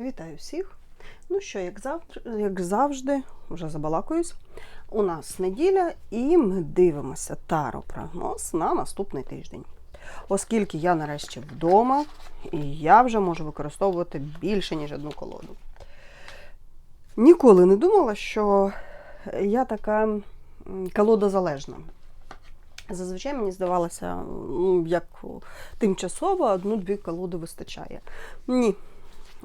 Вітаю всіх! Ну що, як завжди, як завжди, вже забалакуюсь, у нас неділя, і ми дивимося таро-прогноз на наступний тиждень. Оскільки я нарешті вдома, і я вже можу використовувати більше, ніж одну колоду. Ніколи не думала, що я така м, колодозалежна. Зазвичай мені здавалося, як тимчасово одну-дві колоди вистачає. Ні.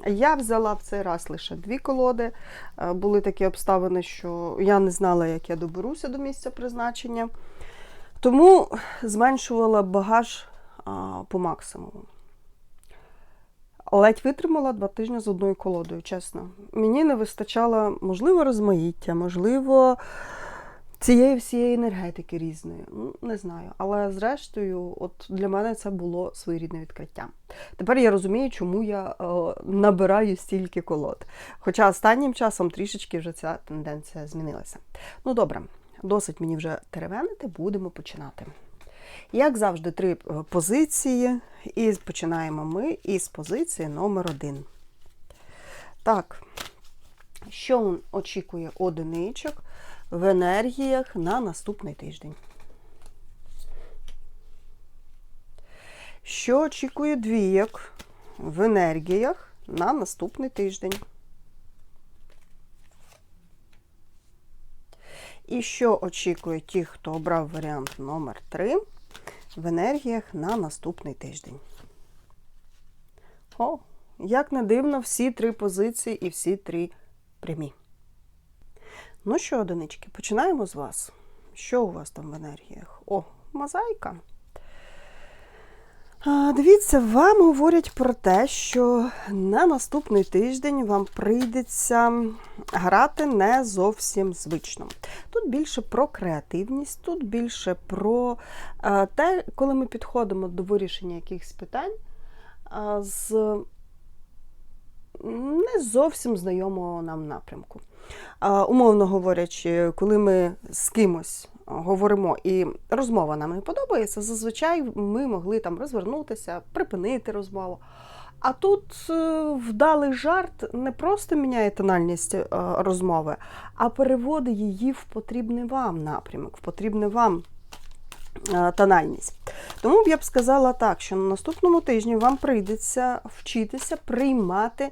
Я взяла в цей раз лише дві колоди. Е, Були такі обставини, що я не знала, як я доберуся до місця призначення. Тому зменшувала багаж по максимуму. Ледь витримала два тижні з одною колодою, чесно. Мені не вистачало, можливо, розмаїття, можливо, цієї всієї енергетики різної. Ну, Не знаю. Але зрештою, от для мене це було своєрідне відкриття. Тепер я розумію, чому я е, набираю стільки колод. Хоча останнім часом трішечки вже ця тенденція змінилася. Ну добре, досить мені вже теревенити, будемо починати. Як завжди, три е, позиції, і починаємо ми із позиції номер один. Так, що очікує одиничок в енергіях на наступний тиждень? Що очікує двійок в енергіях на наступний тиждень? І що очікує ті, хто обрав варіант номер 3 в енергіях на наступний тиждень? О, як не дивно, всі три позиції і всі три прямі. Ну що, одинички, починаємо з вас. Що у вас там в енергіях? О, мозаїка. Дивіться, вам говорять про те, що на наступний тиждень вам прийдеться грати не зовсім звично. Тут більше про креативність, тут більше про те, коли ми підходимо до вирішення якихось питань з не зовсім знайомого нам напрямку. Умовно говорячи, коли ми з кимось говоримо і розмова нам не подобається, зазвичай ми могли там розвернутися, припинити розмову. А тут е, вдалий жарт не просто міняє тональність е, розмови, а переводить її в потрібний вам напрямок, в потрібний вам тональність. Тому б я б сказала так, що на наступному тижні вам прийдеться вчитися приймати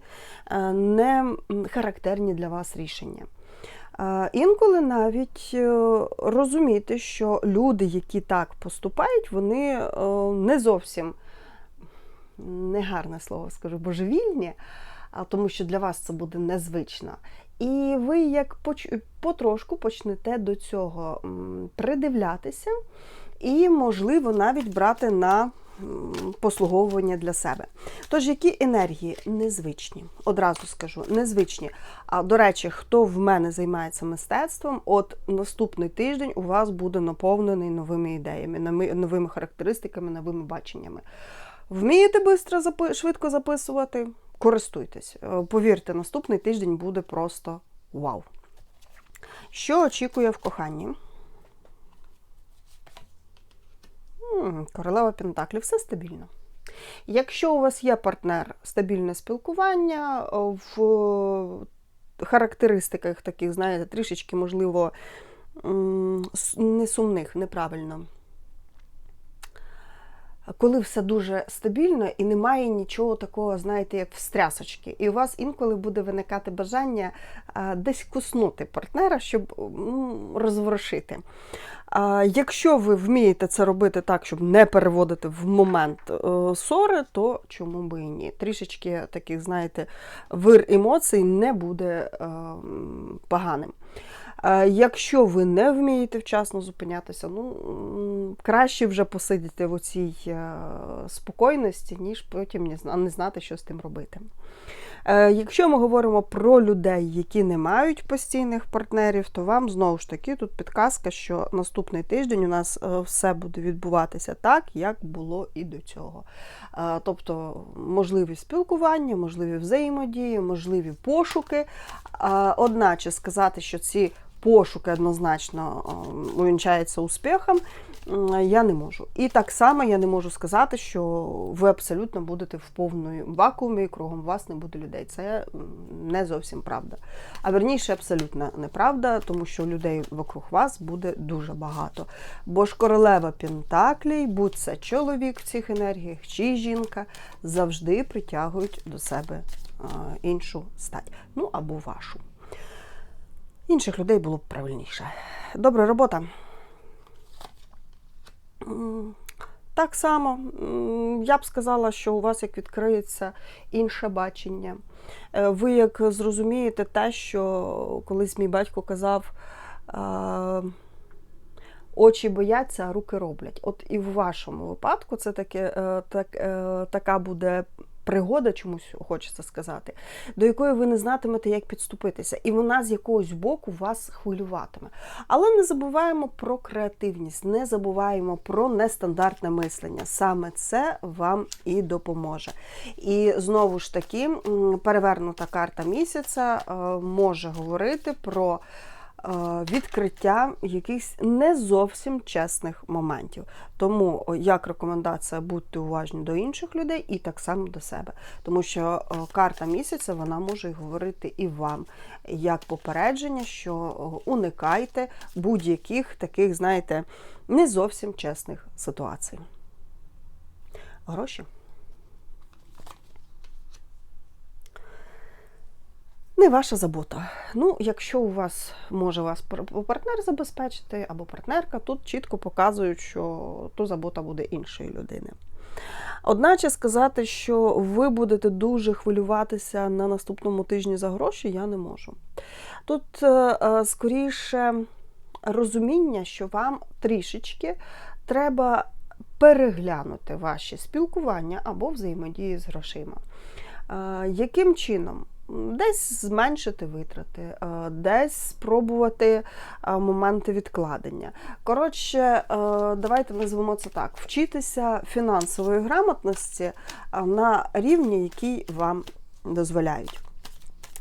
е, не характерні для вас рішення. Е, Інколи навіть е, розуміти, що люди, які так поступають, вони е, не зовсім негарне слово скажу, божевільні, тому що для вас це буде незвично. І ви як потрошку почнете до цього придивлятися і, можливо, навіть брати на послуговування для себе. Тож, які енергії незвичні? Одразу скажу, незвичні. А до речі, хто в мене займається мистецтвом, от наступний тиждень у вас буде наповнений новими ідеями, новими характеристиками, новими баченнями. Вмієте бистро швидко записувати? Користуйтесь. Е, Повірте, наступний тиждень буде просто вау. Що очікує в коханні? Королева Пентаклів, все стабільно. Якщо у вас є партнер, стабільне спілкування, е, в е, характеристиках таких, знаєте, трішечки, можливо, несумних, не сумних, неправильно. Коли все дуже стабільно і немає нічого такого, знаєте, як встрясочки. І у вас інколи буде виникати бажання десь куснути партнера, щоб розворушити. Якщо ви вмієте це робити так, щоб не переводити в момент е, ссори, то чому би і ні? Трішечки таких, знаєте, вир емоцій не буде е, поганим. Е, Якщо ви не вмієте вчасно зупинятися, ну краще вже посидіти в оцій е, спокійності, ніж потім не знати, що з тим робити. Е, Якщо ми говоримо про людей, які не мають постійних партнерів, то вам знову ж таки тут підказка, що наступний тиждень у нас все буде відбуватися так, як було і до цього. Тобто можливі спілкування, можливі взаємодії, можливі пошуки. Одначе сказати, що ці пошуки однозначно е, увінчаються успіхом, я не можу. І так само я не можу сказати, що ви абсолютно будете в повному вакуумі і кругом вас не буде людей. Це не зовсім правда. А верніше, абсолютно неправда, тому що людей вокруг вас буде дуже багато. Бо ж королева Пентаклій, будь це чоловік в цих енергіях чи жінка, завжди притягують до себе іншу стать. Ну або вашу. Інших людей було б правильніше. Добра робота. Так само, я б сказала, що у вас як відкриється інше бачення. Е, Ви як зрозумієте те, що колись мій батько казав, е, очі бояться, а руки роблять. От і в вашому випадку це таке, е, так, така буде пригода, чомусь хочеться сказати, до якої ви не знатимете, як підступитися, і вона з якогось боку вас хвилюватиме. Але не забуваємо про креативність, не забуваємо про нестандартне мислення. Саме це вам і допоможе. І знову ж таки, перевернута карта місяця е, може говорити про відкриття якихось не зовсім чесних моментів. Тому як рекомендація будьте уважні до інших людей і так само до себе. Тому що е, карта місяця вона може говорити і вам як попередження, що уникайте будь-яких таких, знаєте, не зовсім чесних ситуацій. Гроші. Не ваша забота. Ну, якщо у вас може вас партнер забезпечити або партнерка, тут чітко показують, що то забота буде іншої людини. Одначе сказати, що ви будете дуже хвилюватися на наступному тижні за гроші, я не можу. Тут е, е, скоріше розуміння, що вам трішечки треба переглянути ваші спілкування або взаємодії з грошима. Е, Яким чином? Десь зменшити витрати, е, десь спробувати е, моменти відкладення. Коротше, е, давайте назвемо це так: вчитися фінансової грамотності на рівні, який вам дозволяють.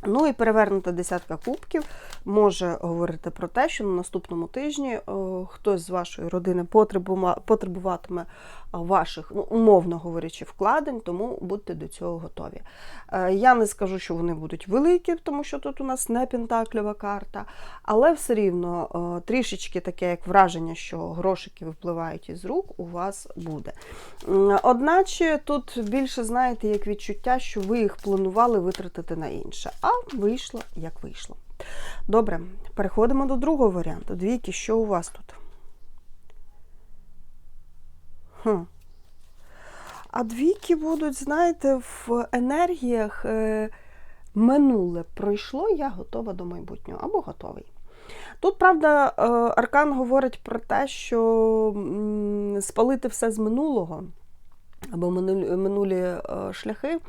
Ну і перевернута десятка кубків може говорити про те, що на наступному тижні хтось з вашої родини потребуватиме ваших, ну, умовно говорячи, вкладень, тому будьте до цього готові. Е, Я не скажу, що вони будуть великі, тому що тут у нас не пентакльова карта, але все рівно е, трішечки таке, як враження, що грошики випливають із рук, у вас буде. Одначе тут більше, знаєте, як відчуття, що ви їх планували витратити на інше, а вийшло як вийшло. Добре, переходимо до другого варіанту. Двійки, що у вас тут? А двійки будуть, знаєте, в енергіях е, минуле пройшло, я готова до майбутнього або готовий. Тут, правда, е, Аркан говорить про те, що спалити все з минулого або минулі, е, шляхи. Е,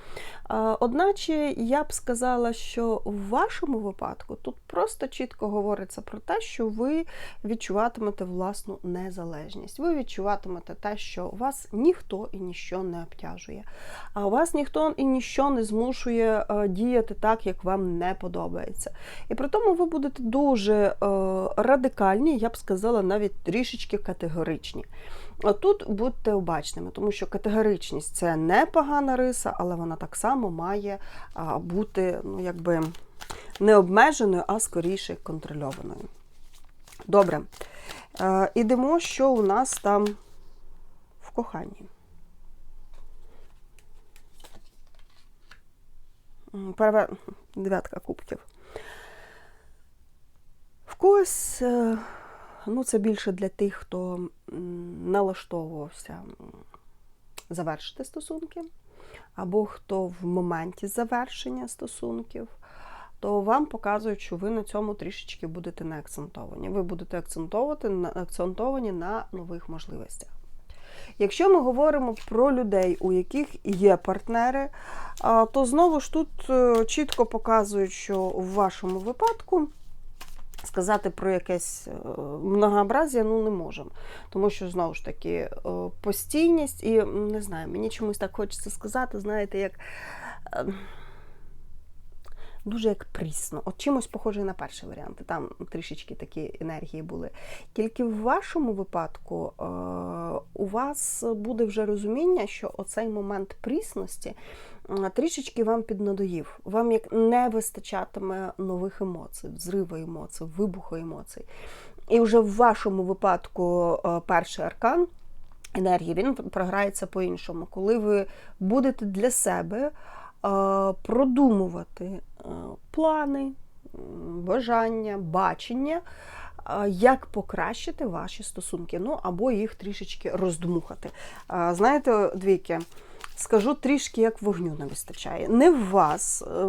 Одначе я б сказала, що в вашому випадку тут просто чітко говориться про те, що ви відчуватимете власну незалежність. Ви відчуватимете те, що вас ніхто і ніщо не обтяжує. А вас ніхто і ніщо не змушує е, діяти так, як вам не подобається. І при тому ви будете дуже радикальні, я б сказала, навіть трішечки категоричні. Отут будьте обачними, тому що категоричність це не погана риса, але вона так само має бути ну, якби не обмеженою, а скоріше контрольованою. Добре. Е, ідемо, що у нас там в коханні. М, Переве... Дев'ятка кубків. В когось, е, ну це більше для тих, хто налаштовувався завершити стосунки, або хто в моменті завершення стосунків, то вам показують, що ви на цьому трішечки будете не акцентовані. Ви будете акцентовувати акцентовані на нових можливостях. Якщо ми говоримо про людей, у яких є партнери, то знову ж тут е, чітко показують, що в вашому випадку сказати про якесь многообразя ну не можемо. Тому що знову ж таки е, постійність і не знаю, мені чомусь так хочеться сказати, знаєте, як. Дуже як прісно. От чимось похожий на перший варіант. Там трішечки такі енергії були. Тільки в вашому випадку е, у вас буде вже розуміння, що оцей момент прісності е, трішечки вам піднадоїв. Вам як не вистачатиме нових емоцій, взриву емоцій, вибуху емоцій. І вже в вашому випадку е, перший аркан енергії він програється по-іншому. Коли ви будете для себе продумувати е, плани, бажання, бачення, е, як покращити ваші стосунки, ну або їх трішечки роздмухати. Е, Знаєте, двійки. Скажу трішки, як вогню не вистачає. Не в вас, е,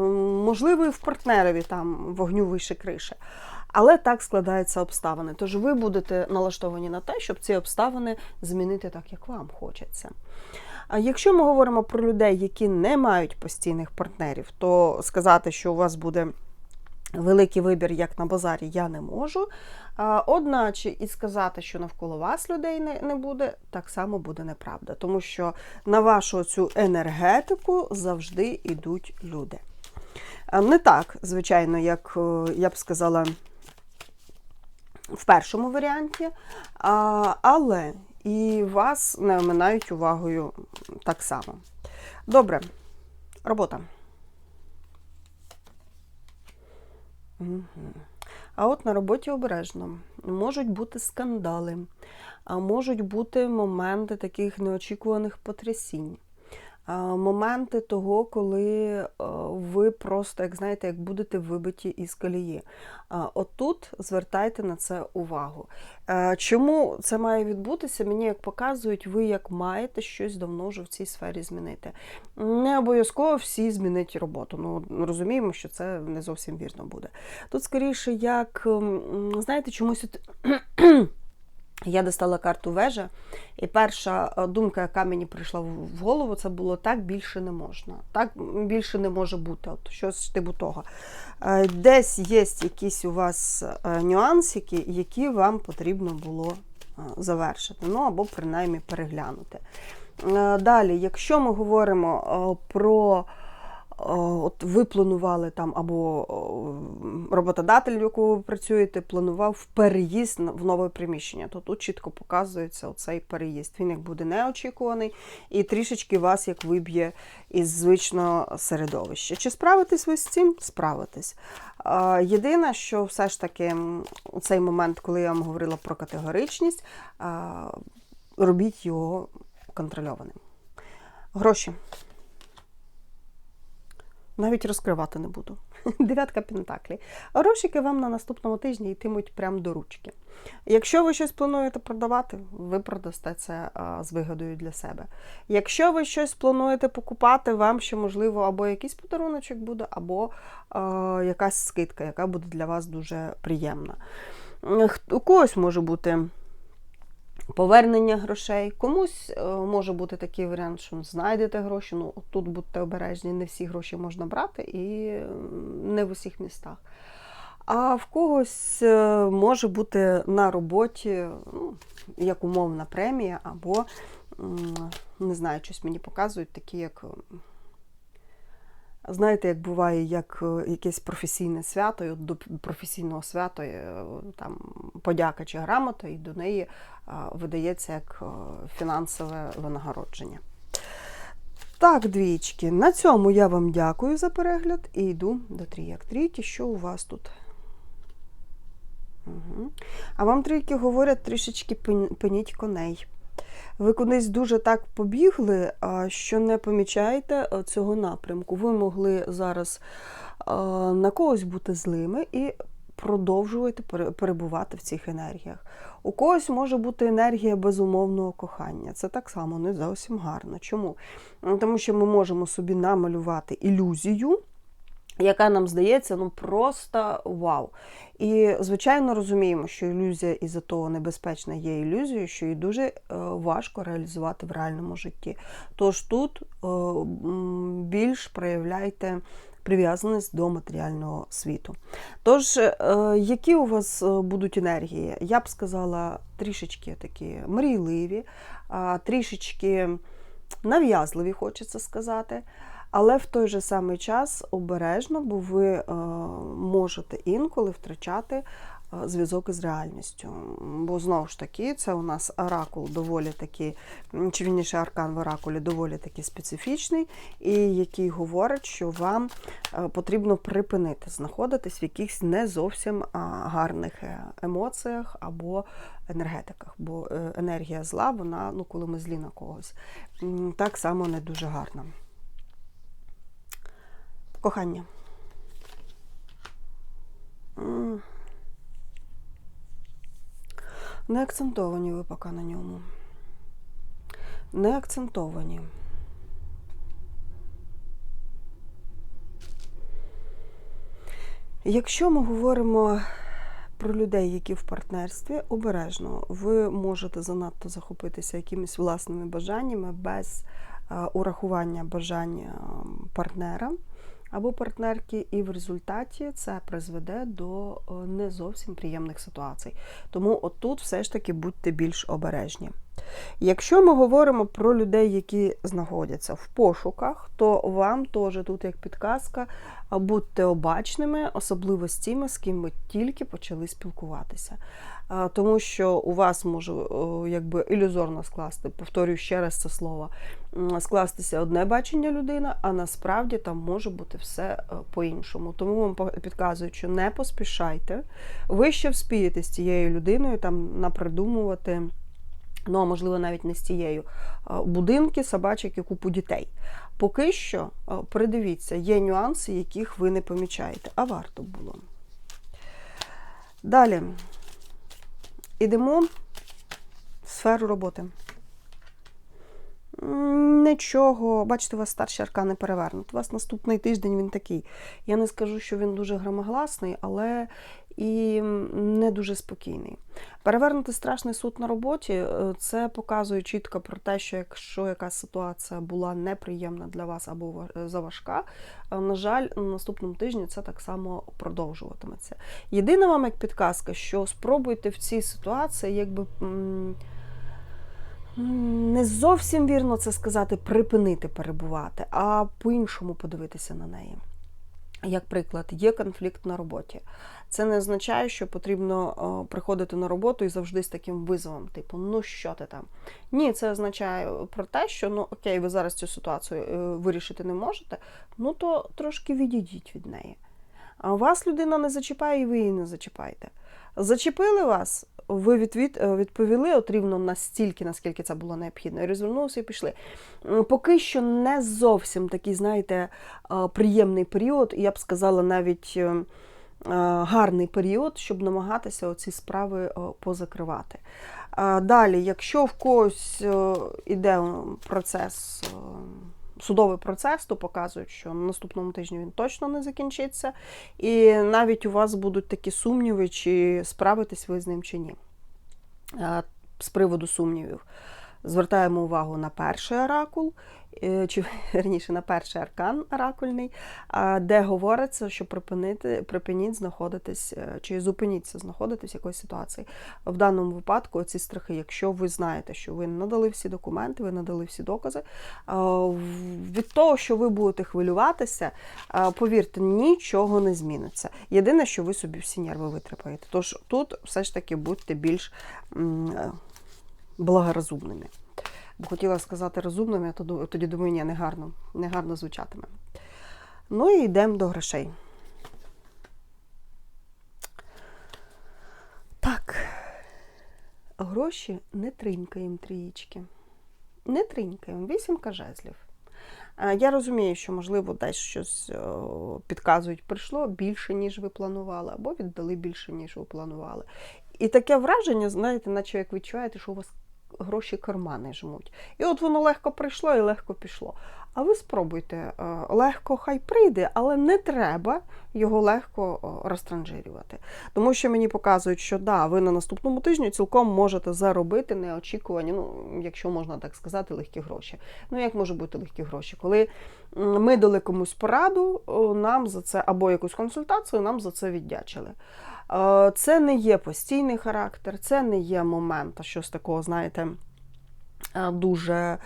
можливо, і в партнерові там вогню вище криші. Але так складаються обставини. Тож ви будете налаштовані на те, щоб ці обставини змінити так, як вам хочеться. А якщо ми говоримо про людей, які не мають постійних партнерів, то сказати, що у вас буде великий вибір, як на базарі, я не можу. Одначе і сказати, що навколо вас людей не, буде, так само буде неправда. Тому що на вашу цю енергетику завжди йдуть люди. Не так, звичайно, як е, я б сказала в першому варіанті, але і вас не оминають увагою так само. Добре, робота. А от на роботі обережно. Можуть бути скандали, а можуть бути моменти таких неочікуваних потрясінь. Моменти того, коли е, ви просто, як знаєте, як будете вибиті із колії. Отут звертайте на це увагу. Е, Чому це має відбутися? Мені як показують, ви як маєте щось давно вже в цій сфері змінити. Не обов'язково всі змінить роботу. Ну розуміємо, що це не зовсім вірно буде. Тут скоріше, як знаєте, чомусь я достала карту вежа, і перша е, думка, яка мені прийшла в голову, це було так більше не можна. Так більше не може бути. От щось типу того. Е, Десь є якісь у вас е, нюансики, які вам потрібно було завершити. Ну або принаймні переглянути. Далі, якщо ми говоримо про От ви планували там або е, роботодатель, в якого ви працюєте, планував переїзд в нове приміщення. То тут чітко показується оцей переїзд. Він як буде неочікуваний і трішечки вас як виб'є із звичного середовища. Чи справитесь ви з цим? Справитесь. Е, Єдине, що все ж таки у цей момент, коли я вам говорила про категоричність, е, робіть його контрольованим. Гроші. Навіть розкривати не буду. Дев'ятка пентаклей. Грошики вам на наступному тижні йтимуть прямо до ручки. Якщо ви щось плануєте продавати, ви продасте це з вигодою для себе. Якщо ви щось плануєте покупати, вам ще можливо або якийсь подаруночок буде, або якась скидка, яка буде для вас дуже приємна. У когось може бути повернення грошей. Комусь е, може бути такий варіант, що знайдете гроші. Ну тут будьте обережні, не всі гроші можна брати і не в усіх містах. А в когось е, може бути на роботі ну, як умовна премія, або не знаю, щось мені показують, такі як. Знаєте, як буває, як е, якесь професійне свято, і от до професійного свята е, там подяка чи грамота, і до неї е, видається як фінансове винагородження. Так, двічки, на цьому я вам дякую за перегляд і йду до трійок. Трійки, що у вас тут? Угу. А вам трійки говорять трішечки пеніть коней. Ви кудись дуже так побігли, що не помічаєте цього напрямку. Ви могли зараз на когось бути злими і продовжувати перебувати в цих енергіях. У когось може бути енергія безумовного кохання. Це так само не зовсім гарно. Чому? Тому що ми можемо собі намалювати ілюзію, яка нам здається ну просто вау. І, звичайно, розуміємо, що ілюзія із-за того небезпечна є ілюзією, що її дуже е, важко реалізувати в реальному житті. Тож тут е, більш проявляйте прив'язаність до матеріального світу. Тож, е, які у вас будуть енергії? Я б сказала, трішечки такі мрійливі, трішечки нав'язливі, хочеться сказати. Але в той же самий час обережно, бо ви е, можете інколи втрачати е, зв'язок із реальністю. Бо знову ж таки, це у нас оракул доволі таки, чи вірніше аркан в оракулі доволі таки специфічний, і який говорить, що вам е, потрібно припинити знаходитись в якихось не зовсім гарних емоціях або енергетиках. Бо енергія зла, вона, ну, коли ми злі на когось, так само не дуже гарна. Кохання. Не акцентовані ви поки на ньому. Не акцентовані. Якщо ми говоримо про людей, які в партнерстві, обережно, ви можете занадто захопитися якимись власними бажаннями без е, урахування бажання партнера або партнерки, і в результаті це призведе до е, не зовсім приємних ситуацій. Тому отут все ж таки будьте більш обережні. Якщо ми говоримо про людей, які знаходяться в пошуках, то вам теж тут як підказка, будьте обачними, особливо з тими, з ким ви тільки почали спілкуватися. Тому що у вас може якби ілюзорно скласти, повторюю ще раз це слово, скластися одне бачення людини, а насправді там може бути все е, по-іншому. Тому вам підказують, що не поспішайте. Ви ще вспієте з цією людиною там напридумувати. Ну, а можливо, навіть не з цією будинки, собачок і купу дітей. Поки що придивіться, є нюанси, яких ви не помічаєте, а варто було. Далі ідемо в сферу роботи. Нічого, бачите, у вас старший аркан не перевернут. У вас наступний тиждень він такий. Я не скажу, що він дуже громогласний, але і не дуже спокійний. Перевернути страшний суд на роботі е, це показує чітко про те, що якщо якась ситуація була неприємна для вас або е, заважка, е, на жаль, на наступному тижні це так само продовжуватиметься. Єдина вам як підказка, що спробуйте в цій ситуації, якби. Не зовсім вірно це сказати, припинити перебувати, а по-іншому подивитися на неї. Як приклад, є конфлікт на роботі. Це не означає, що потрібно приходити на роботу і завжди з таким визовом, типу, ну що ти там? Ні, це означає про те, що ну окей, ви зараз цю ситуацію е, вирішити не можете, ну то трошки відійдіть від неї. А вас людина не зачіпає, і ви її не зачіпаєте. Зачепили вас, ви е, відповіли от рівно настільки, наскільки це було необхідно, і розвернулися і пішли. Поки що не зовсім такий, знаєте, е, приємний період, я б сказала, навіть е, гарний період, щоб намагатися оці справи позакривати. Далі, якщо в когось іде процес. Судовий процес, то показують, що на наступному тижні він точно не закінчиться, і навіть у вас будуть такі сумніви, чи справитесь ви з ним чи ні. Е, З приводу сумнівів звертаємо увагу на перший оракул, е, чи верніше на перший аркан оракульний, де говориться, що припинити, припиніть знаходитись е, чи зупиніться знаходитись в якоїсь ситуації. В даному випадку ці страхи, якщо ви знаєте, що ви надали всі документи, ви надали всі докази, від того, що ви будете хвилюватися, повірте, нічого не зміниться. Єдине, що ви собі всі нерви витрапаєте. Тож тут все ж таки будьте більш благорозумними. Бо хотіла сказати розумними, а тоді думаю, ні, негарно, негарно звучатиме. Ну і йдемо до грошей. Так, гроші не тринькаємо трієчки. Не тринькаємо, вісімка жезлів. Я розумію, що, можливо, десь щось підказують, прийшло більше, ніж ви планували, або віддали більше, ніж ви планували. І таке враження, знаєте, наче як відчуваєте, що у вас гроші кармани жмуть. І от воно легко прийшло і легко пішло. А ви спробуйте, е, легко хай прийде, але не треба його легко розтранжирювати. Тому що мені показують, що да, ви на наступному тижні цілком можете заробити неочікувані, ну, якщо можна так сказати, легкі гроші. Ну, як може бути легкі гроші? Коли ми дали комусь пораду, нам за це або якусь консультацію, нам за це віддячили. Е, Це не є постійний характер, це не є момент, щось такого, знаєте, е, дуже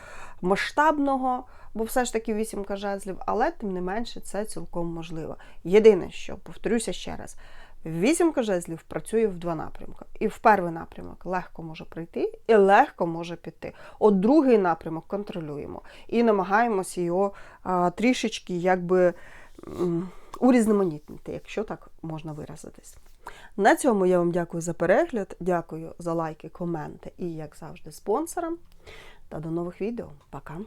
масштабного, бо все ж таки вісімка жезлів, але тим не менше це цілком можливо. Єдине, що повторюся ще раз. Вісімка жезлів працює в два напрямки. І в перший напрямок легко може прийти, і легко може піти. От другий напрямок контролюємо і намагаємося його а, трішечки якби урізноманітнити, якщо так можна виразитись. На цьому я вам дякую за перегляд, дякую за лайки, коменти і, як завжди, спонсорам. Та до нових відео. Пока!